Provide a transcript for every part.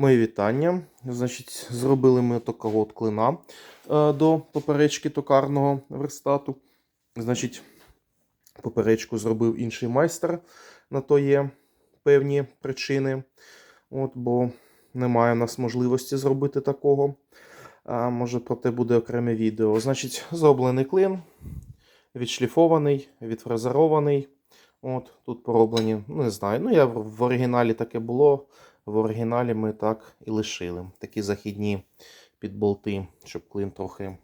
Мої вітання. Значить, зробили ми такого от клина е, до поперечки токарного верстату. Значить, поперечку зробив інший майстер. На то є певні причини. От, бо немає в нас можливості зробити такого. А, може, про те буде окреме відео. Значить, зроблений клин, відшліфований, відфрезерований. От, тут пороблені, ну не знаю. Ну, я в оригіналі таке було. В оригіналі ми так і лишили. Такі західні підболти, щоб клин трохи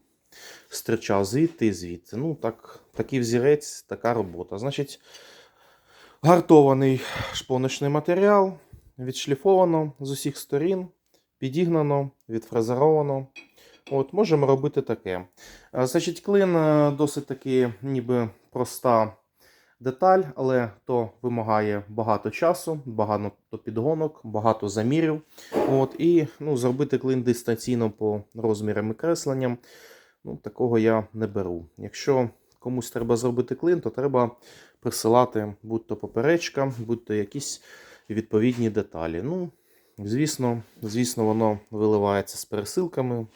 стирчав звідти і звідти. Ну, так, такий взірець, така робота. Значить, гартований шпоночний матеріал, відшліфовано з усіх сторін, підігнано, відфрезеровано. От, можемо робити таке. Значить, клин е, досить таки ніби проста деталь, але то вимагає багато часу, багато підгонок, багато замірів. От, і ну, зробити клин дистанційно по розмірам і кресленням. Ну, такого я не беру. Якщо комусь треба зробити клин, то треба присилати будь-то поперечка, будь-то якісь відповідні деталі. Ну, звісно, звісно, воно виливається з пересилками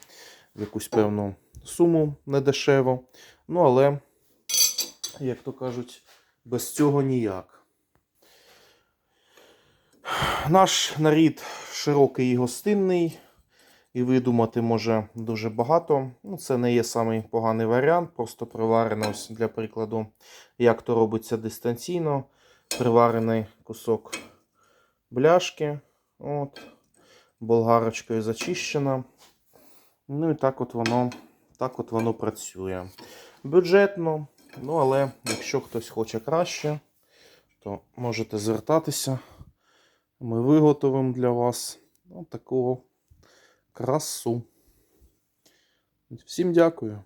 в якусь певну суму недешево. Ну, але, як то кажуть, без цього ніяк. Наш нарід широкий і гостинний, і видумати може дуже багато. Ну, це не є самий поганий варіант, просто приварено ось для прикладу, як то робиться дистанційно. Приварений кусок бляшки. От, болгарочкою зачищена. Ну і так от воно, так от воно працює. Бюджетно, ну але якщо хтось хоче краще, то можете звертатися. Ми виготовимо для вас ну, такого красу. Всім дякую.